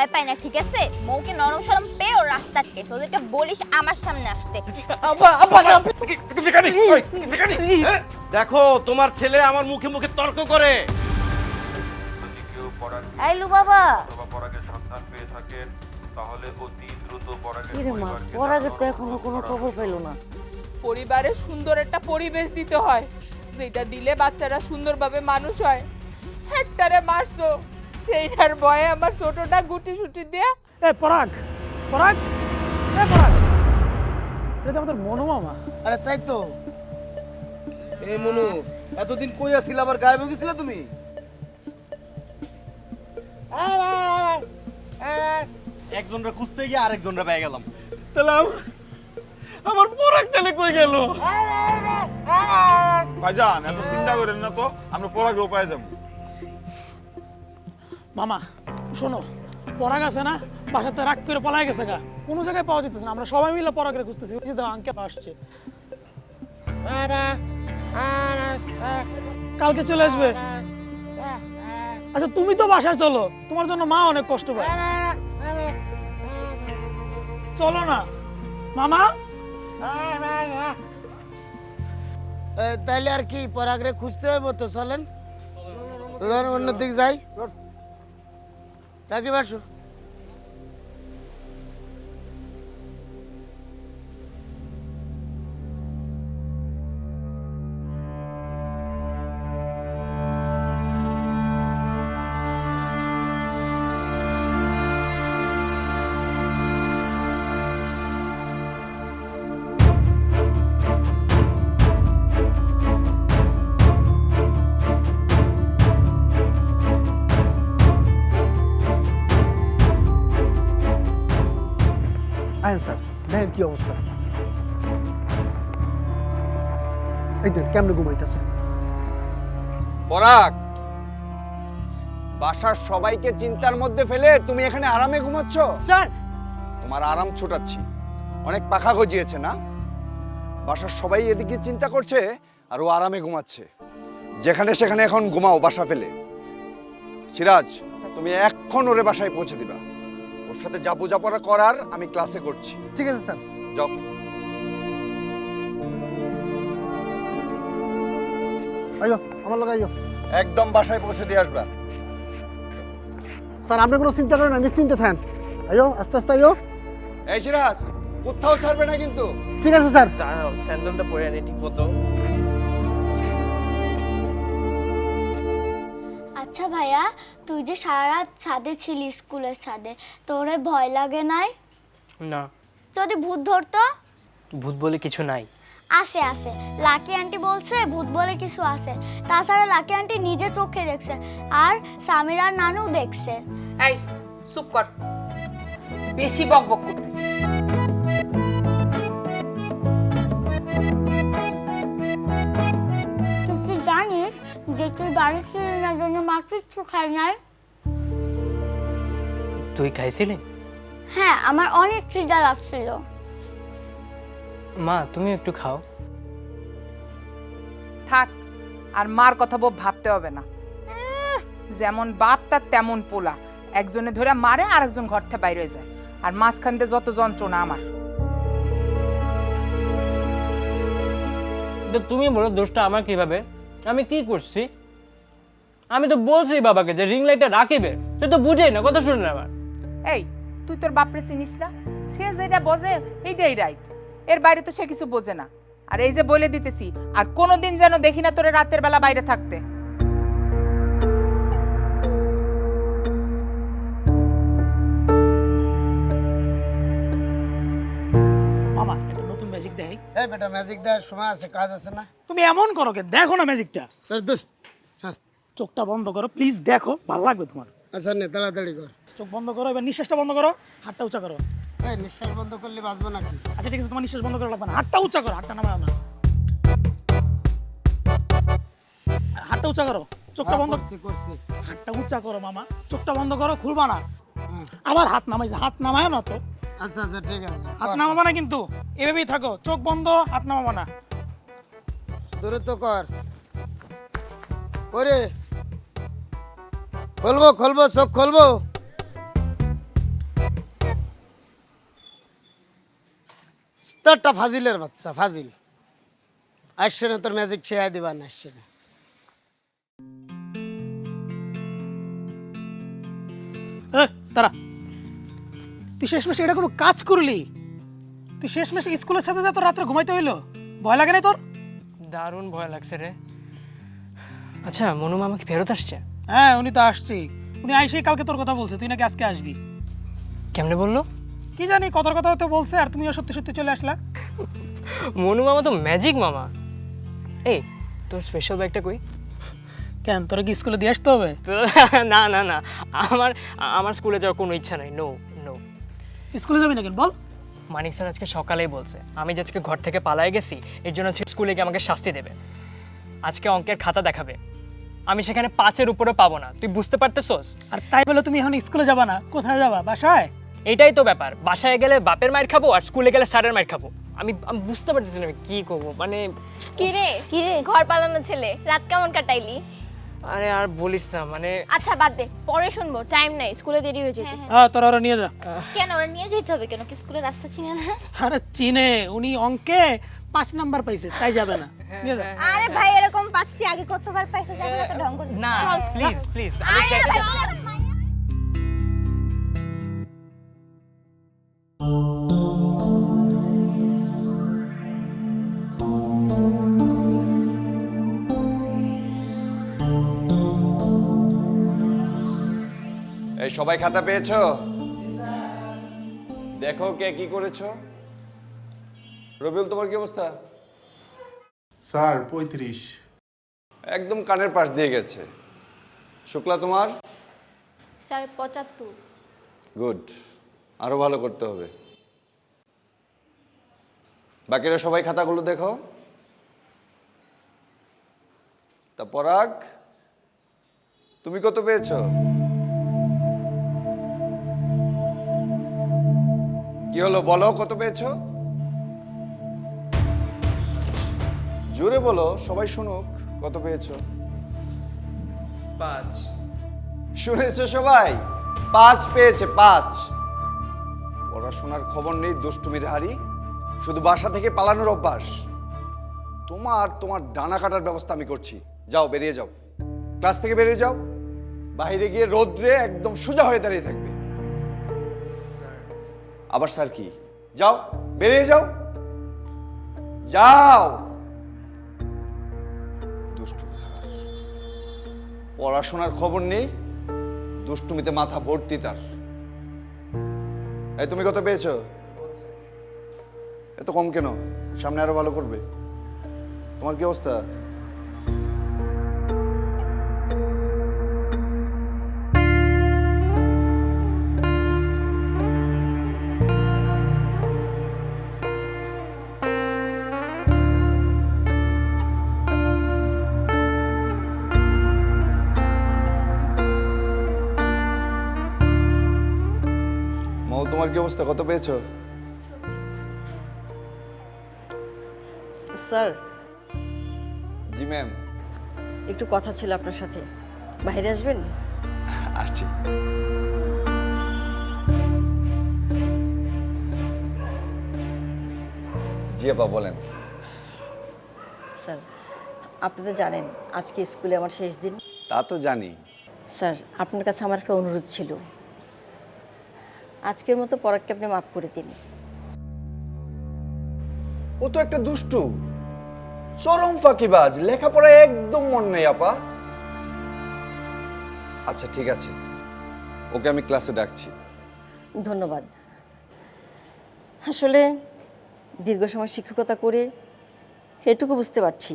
ভয় পায় না ঠিক আছে? মৌকে নরম সরম পেয়ে ওর রাস্তা আটকেছে ওদেরকে বলিস আমার সামনে আসতে। দেখো তোমার ছেলে আমার মুখে মুখে তর্ক করে। আইলু বাবা। তাহলে অতি দ্রুত পরাগের তো এখনও কোনো খবর পেল না। পরিবারে সুন্দর একটা পরিবেশ দিতে হয় যেটা দিলে বাচ্চারা সুন্দরভাবে মানুষ হয়। একটারে মারছো। সেইটার ভয়ে আমার ছোটটা গুটি সুটি দিয়ে। এ পরাগ পরাগ এ পরাগ। এটা তো আমাদের মনো মামা। আরে তাই তো। এই মনু এতদিন কই আছিল আবার গায়েব হয়ে গেছিলে তুমি? একজনরা খুঁজতে গিয়ে আরেকজনরা পেয়ে গেলাম। তাহলে আমার পরাগ তাহলে কই গেল? ভাইজান এত চিন্তা করেন না তো আমরা পরাগ্রহ পাই যাব। মামা শোনো পরাগ আছে না? বাসাতে রাগ করে পলাই গেছে গা। কোনো জায়গায় পাওয়া যেতেছে না আমরা সবাই মিলে পরাগরে খুঁজতেছি। ওই যে দেখো আঙ্কেল আসছে। কালকে চলে আসবে? আচ্ছা তুমি তো বাসায় চলো। তোমার জন্য মা অনেক কষ্ট পায়। চলো না। মামা? এ, তাইলে আর কি পরাগরে খুঁজতে হইব তো চলেন। চলেন অন্য দিক যাই। রাখি বাসু দেখেন কি অবস্থা। এই দেখ কেমনে ঘুমাইতেছে। পরাগ বাসার সবাইকে চিন্তার মধ্যে ফেলে তুমি এখানে আরামে ঘুমাচ্ছ? স্যার। তোমার আরাম ছোটাচ্ছি। অনেক পাখা গজিয়েছে না? বাসার সবাই এদিকে চিন্তা করছে আর ও আরামে ঘুমাচ্ছে। যেখানে সেখানে এখন ঘুমাও বাসা ফেলে। সিরাজ তুমি এক্ষণ ওরে বাসায় পৌঁছে দিবা। ওর সাথে যা বোঝাপড়া করার আমি ক্লাসে করছি। ঠিক আছে স্যার। যাও। আইও আমার লগে আইও একদম বাসায় পৌঁছে দিয়ে আসবা। স্যার আপনি কোনো চিন্তা করেন না নিশ্চিন্তে থাকেন। আইও আস্তে আস্তে আইও এই সিরাজ কোথাও ছাড়বে না কিন্তু। ঠিক আছে স্যার। স্যান্ডেলটা পরে আনি ঠিক মতো। ভাইয়া তুই যে সারা রাত ছাদে ছিলি স্কুলের ছাদে তোরে ভয় লাগে নাই? না। যদি ভূত ধরতো? ভূত বলে কিছু নাই। আসে আসে লাকি আন্টি বলছে ভূত বলে কিছু আছে। তাছাড়া লাকি আন্টি নিজে চোখে দেখছে আর সামিরার নানু দেখছে। এই চুপ কর। বেশি বক বক করতেছিস। যে তুই বাড়ি ছিলি না জন্য মা কিচ্ছু খায় নাই। তুই খাইছিলি? হ্যাঁ আমার অনেক খিদা লাগছিল। মা তুমি একটু খাও। থাক আর মার কথা বউ ভাবতে হবে না। যেমন বাপ তার তেমন পোলা। একজনে ধরে মারে আর একজন ঘর থেকে বাইরে যায়। আর মাঝখান দিয়ে যত যন্ত্রণা আমার। তো তুমি বলো দোষটা আমার কীভাবে? আমি কি করছি? আমি তো বলছি বাবাকে যে রিং লাইটটা রাখিবে। তুই তো বুঝে না, কথা শুনে আমার। এই, তুই তোর বাপরে চিনিস না? সে যেটা বোঝে, এইটাই রাইট এর বাইরে তো সে কিছু বোঝে না। আর এই যে বলে দিতেছি, আর কোনোদিন যেন দেখি না তোরে রাতের বেলা বাইরে থাকতে। ম্যাজিক দেখাই এই বেটা ম্যাজিক দেওয়ার সময় আছে কাজ আছে না। তুমি এমন করো কে? দেখো না ম্যাজিকটা দোষ চোখটা বন্ধ করো প্লিজ দেখো ভালো লাগবে তোমার। আচ্ছা নে তাড়াতাড়ি কর। চোখ বন্ধ করো এবার নিঃশ্বাসটা বন্ধ করো হাতটা উঁচা করো। এই নিঃশ্বাস বন্ধ করলে বাঁচবো নাকি আচ্ছা ঠিক আছে তোমার নিঃশ্বাস বন্ধ করা লাগবে না। হাতটা উঁচা করো হাতটা নামাও না। হাতটা উঁচা করো চোখটা হ্যাঁ, বন্ধ করছি করছি। হাতটা উঁচা করো মামা। চোখটা বন্ধ করো খুলবা না। হ্যাঁ। আবার হাত নামাইছে হাত নামায় না তো। আচ্ছা আচ্ছা ঠিক আছে। হাত নামাবো না কিন্তু? এভাবেই থাকো। চোখ বন্ধ হাত নামাবো না। দূরত্ব কর। ওরে খুলবো খুলবো চোখ খুলবো। স্তরটা ফাজিলের বাচ্চা ফাজিল। আসছে না তোর ম্যাজিক ছেড়ে দিবা না আসছে না তারা তুই শেষ মাসে এটা কোনো কাজ করলি। তুই শেষ মাসে স্কুলের সাথে যা তোর রাত্রে ঘুমাইতে হইল। ভয় লাগে না তোর? দারুণ ভয় লাগছে রে। আচ্ছা মনু মামা কি ফেরত আসছে? হ্যাঁ উনি তো আসছি। উনি আইসেই কালকে তোর কথা বলছে। তুই নাকি আজকে আসবি? কেমনে বলল? কি জানি কথার কথা হয়তো বলছে আর তুমিও সত্যি সত্যি চলে আসলা। মনু মামা তো ম্যাজিক মামা। এই তোর স্পেশাল ব্যাগটা কই? কেন তোরা কি স্কুলে দিয়ে আসতে হবে? না না না। আমার আমার স্কুলে যাওয়ার কোনো ইচ্ছা নাই। নো নো স্কুলে যাবি না কেন বল। মানিক স্যার আজকে সকালেই বলছে। আমি যে আজকে ঘর থেকে পালায় গেছি এর জন্য স্কুলে গিয়ে আমাকে শাস্তি দেবে। আজকে অঙ্কের খাতা দেখাবে। আমি সেখানে পাঁচের উপরে পাবো না। তুই বুঝতে পারতেছোস? আর তাই বলে তুমি এখন স্কুলে যাবা না? কোথায় যাবা? বাসায়? এটাই তো ব্যাপার। বাসায় গেলে বাপের মায়ের খাব আর স্কুলে গেলে স্যারের মায়ের খাব। আমি আমি বুঝতে পারতেছি না আমি কি করব। মানে কিরে কিরে ঘর পালানো ছেলে রাত কেমন কাটাইলি? আরে আর বলিস না মানে আচ্ছা বাদ দে পরে শুনব টাইম নাই স্কুলে দেরি হয়ে যেতেছে। হ্যাঁ। তোরা ওরা নিয়ে যা। কেন ওরা নিয়ে যেতে হবে কেন? কি স্কুলের রাস্তা চিনে না? আরে চিনে উনি অঙ্কে পাঁচ নাম্বার পাইছে তাই যাবে না। নিয়ে যা। আরে ভাই এরকম পাঁচটি আগে কতবার পাইছো যাবে না তো ঢং করে না চল। প্লিজ প্লিজ আমি আরে চাইতে ভাই, এই সবাই খাতা পেয়েছ? দেখো কে কি করেছ। রবিউল তোমার কি অবস্থা? স্যার পঁয়ত্রিশ। একদম কানের পাশ দিয়ে গেছে। শুক্লা তোমার? স্যার পঁচাত্তর। গুড। আরও ভালো করতে হবে। বাকিরা সবাই খাতাগুলো দেখো। তা পরাগ তুমি কত পেয়েছ? কি হলো বলো কত পেয়েছ? জোরে বলো সবাই শুনুক কত পেয়েছ? পাঁচ। শুনেছো সবাই? পাঁচ পেয়েছে পাঁচ। পড়াশোনার খবর নেই দুষ্টুমির হারি শুধু বাসা থেকে পালানোর অভ্যাস। তোমার তোমার ডানা কাটার ব্যবস্থা আমি করছি। যাও বেরিয়ে যাও। ক্লাস থেকে বেরিয়ে যাও। বাইরে গিয়ে রোদ্রে একদম সোজা হয়ে দাঁড়িয়ে থাকবে আবার স্যার কি? যাও, বেরিয়ে যাও। যাও। পড়াশোনার খবর নেই, দুষ্টুমিতে মাথা ভর্তি তার। এই তুমি কত পেয়েছ? এত কম কেন? সামনে আরও ভালো করবে। তোমার কি অবস্থা? তোমার কি অবস্থা? কত পেয়েছ? স্যার। জি ম্যাম। একটু কথা ছিল আপনার সাথে। বাইরে আসবেন? আসছি। জি আপা বলেন। স্যার আপনি তো জানেন আজকে স্কুলে আমার শেষ দিন। তা তো জানি। স্যার আপনার কাছে আমার একটা অনুরোধ ছিল। আজকের মতো পরাগকে আপনি মাফ করে দিন। ও তো একটা দুষ্টু। চরম ফাঁকিবাজ লেখাপড়া একদম মন নেই আপা। আচ্ছা ঠিক আছে। ওকে আমি ক্লাসে ডাকছি। ধন্যবাদ। আসলে দীর্ঘ সময় শিক্ষকতা করে এটুকু বুঝতে পারছি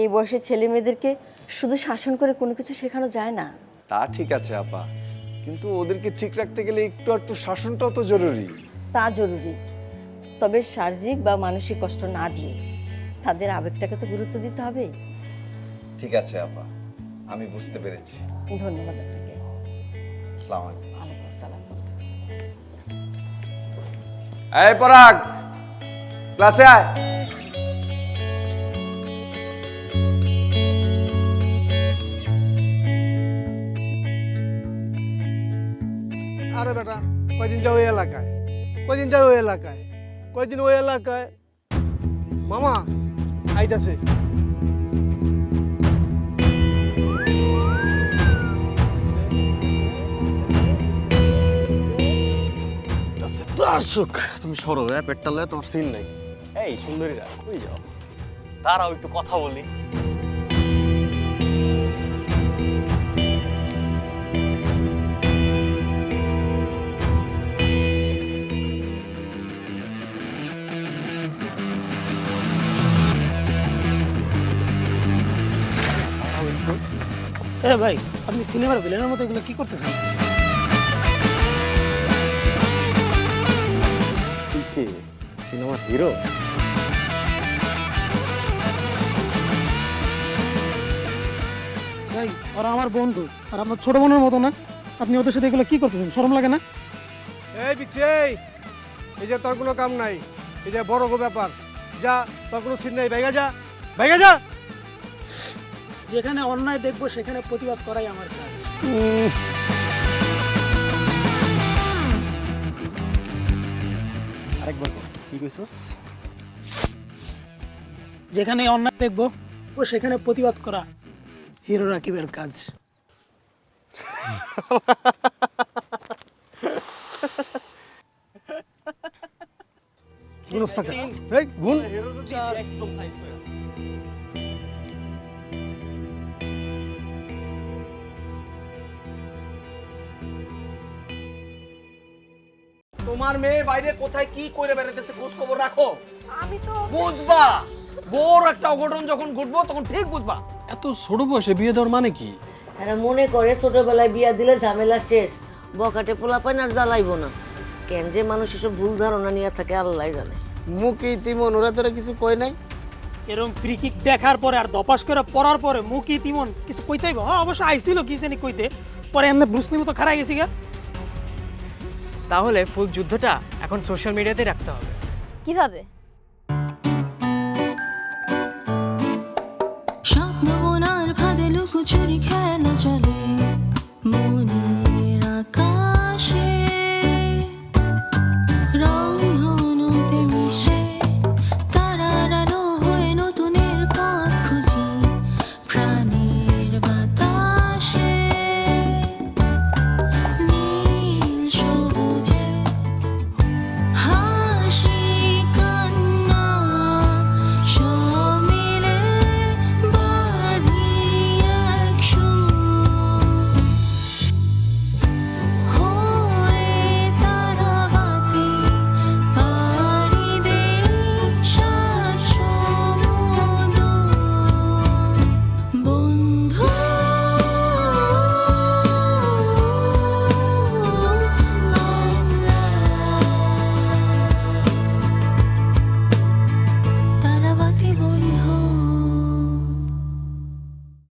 এই বয়সে ছেলে মেয়েদেরকে শুধু শাসন করে কোনো কিছু শেখানো যায় না। তা ঠিক আছে আপা। কিন্তু ওদেরকে ঠিক রাখতে গেলে একটু একটু শাসনটাও তো জরুরি। তা জরুরি। তবে শারীরিক বা মানসিক কষ্ট না দিয়ে তাদের আবেগটাকে তো গুরুত্ব দিতে হবে। ঠিক আছে আপা। আমি বুঝতে পেরেছি। ধন্যবাদ আপনাকে। আসসালামু আলাইকুম। ওয়ালাইকুম আসসালাম। এই পরাগ ক্লাসে আয়। কয়দিন যাও এই এলাকায়? কয়দিন যাও এই এলাকায়? কয়দিন ওই এলাকায়? মামা আইতাছে। তো আসুক। তুমি সরো হ্যাঁ? পেটটা লয়ে তোমার সিন নাই। এই সুন্দরীরা কই যাও? দাঁড়াও একটু কথা বলি। এ ভাই আপনি সিনেমার ভিলেনের মতো এগুলো কি করতেছেন? কে সিনেমার হিরো ভাই ওরা আমার বন্ধু আর আপনার ছোট বোনের মতো না? আপনি ওদের সাথে এগুলো কি করতেছেন শরম লাগে না? এই বিচ্ছে এই যে তোর কোনো কাম নাই এই যে বড় গো ব্যাপার যা তোর কোনো সিন নাই ভাইগা যা ভাইগা যা! যেখানে অন্যায় দেখব সেখানে প্রতিবাদ করাই আমার কাজ। আরেকবার কর কি কইছস? যেখানে অন্যায় দেখব ও সেখানে প্রতিবাদ করা হিরো রাকিবের কাজ গুণ তোমার মেয়ে বাইরে কোথায় কি করে বেড়াতেছে খোঁজ খবর রাখো। আমি তো বুঝবা। বড় একটা অঘটন যখন ঘটবো তখন ঠিক বুঝবা। এত ছোট বয়সে বিয়ে দেওয়ার মানে কি? এরা মনে করে ছোটবেলায় বিয়া দিলে ঝামেলা শেষ বকাটে পোলা পায় না আর জ্বালাইবো না। কেন যে মানুষ এসব ভুল ধারণা নিয়ে থাকে আল্লাহ জানে। মুখি তিমন ওরা তোরা কিছু কয় নাই। এরকম ফ্রি কিক দেখার পরে আর দপাস করে পড়ার পরে মুখি তিমন কিছু কইতেই হ্যাঁ অবশ্য আইছিল কি জানি কইতে। পরে এমনি ব্রুসলি মতো খারাই গেছি গা। তাহলে ফুল যুদ্ধটা এখন সোশ্যাল মিডিয়াতে রাখতে হবে। কীভাবে? স্বপ্ন বোনার ভাদে লুকোচুরি খেলা চলে।